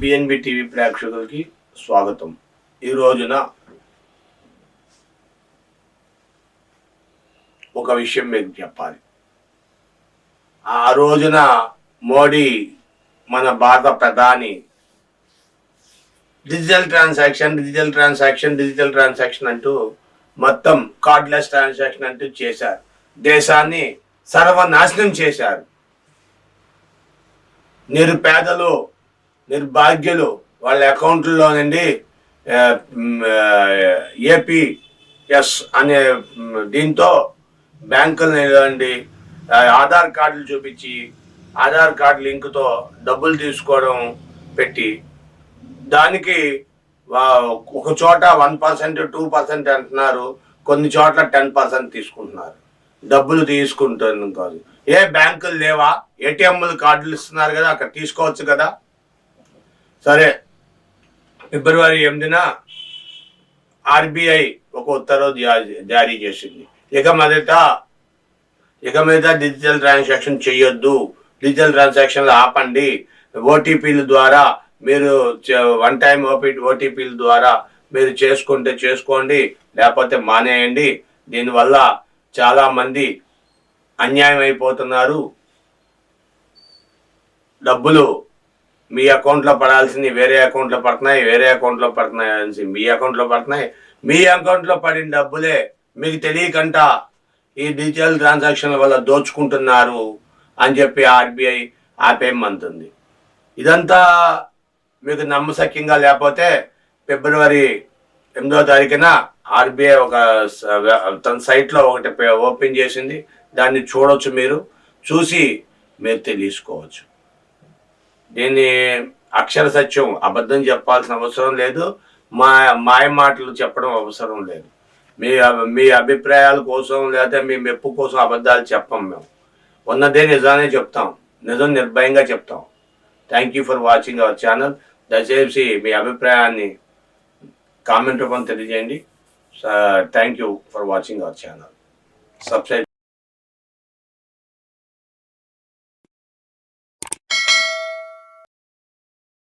BNB TV ప్రేక్షకులకి స్వాగతం. ఈ రోజున ఒక విషయం మీకు చెప్పాలి. ఆ రోజున మోడీ మన భారత ప్రధాని digital transaction digital transaction digital transaction అంటూ మొత్తం కార్డ్లెస్ ట్రాన్సాక్షన్ అంటూ చేశారు. దేశాన్ని సర్వనాశనం చేశారు. నిరుపేదలు నిర్భాగ్యులు వాళ్ళ అకౌంట్లో నుండి ఏపీఎస్ అనే దీంతో బ్యాంకులు నిలవండి ఆధార్ కార్డులు చూపించి ఆధార్ కార్డు లింక్తో డబ్బులు తీసుకోవడం పెట్టి దానికి ఒక చోట వన్ పర్సెంట్ టూ పర్సెంట్ అంటున్నారు. కొన్ని చోట్ల టెన్ పర్సెంట్ తీసుకుంటున్నారు. డబ్బులు తీసుకుంటాను కాదు. ఏ బ్యాంకులు లేవా? ఏటీఎంలు కార్డులు ఇస్తున్నారు కదా అక్కడ తీసుకోవచ్చు కదా. సరే. ఫిబ్రవరి ఎనిమిదిన ఆర్బీఐ ఒక ఉత్తర్వు జారీ చేసింది. ఇక మీదట ఇక మీద డిజిటల్ ట్రాన్సాక్షన్ చేయొద్దు డిజిటల్ ట్రాన్సాక్షన్లు ఆపండి. ఓటీపీల ద్వారా మీరు వన్ టైం ఓపీ ఓటీపీల ద్వారా మీరు చేసుకుంటే చేసుకోండి లేకపోతే మానేయండి. దీనివల్ల చాలామంది అన్యాయం అయిపోతున్నారు. డబ్బులు మీ అకౌంట్లో పడాల్సింది వేరే అకౌంట్లో పడుతున్నాయి వేరే అకౌంట్లో పడుతున్నాయి అనేసి మీ అకౌంట్లో పడుతున్నాయి. మీ అకౌంట్లో పడిన డబ్బులే మీకు తెలియకంట. ఈ డిజిటల్ ట్రాన్సాక్షన్ల వల్ల దోచుకుంటున్నారు అని చెప్పి ఆర్బీఐ ఆపేయమంటుంది. ఇదంతా మీకు నమ్మశక్యంగా లేకపోతే ఫిబ్రవరి ఎనిమిదో తారీఖున ఆర్బీఐ ఒక తన సైట్లో ఒకటి ఓపెన్ చేసింది. దాన్ని చూడొచ్చు మీరు. చూసి మీరు తెలుసుకోవచ్చు. దీన్ని అక్షర సత్యం అబద్ధం చెప్పాల్సిన అవసరం లేదు. మా మాయ మాటలు చెప్పడం అవసరం లేదు. మీ అభి- మీ అభిప్రాయాల కోసం లేదా మీ మెప్పు కోసం అబద్ధాలు చెప్పం మేము. ఉన్నదే నిజానే చెప్తాం. నిజం నిర్భయంగా చెప్తాం. Thank you for watching our channel దయచేసి మీ అభిప్రాయాన్ని కామెంట్ రూపం తెలియజేయండి. Thank you for watching our channel. Subscribe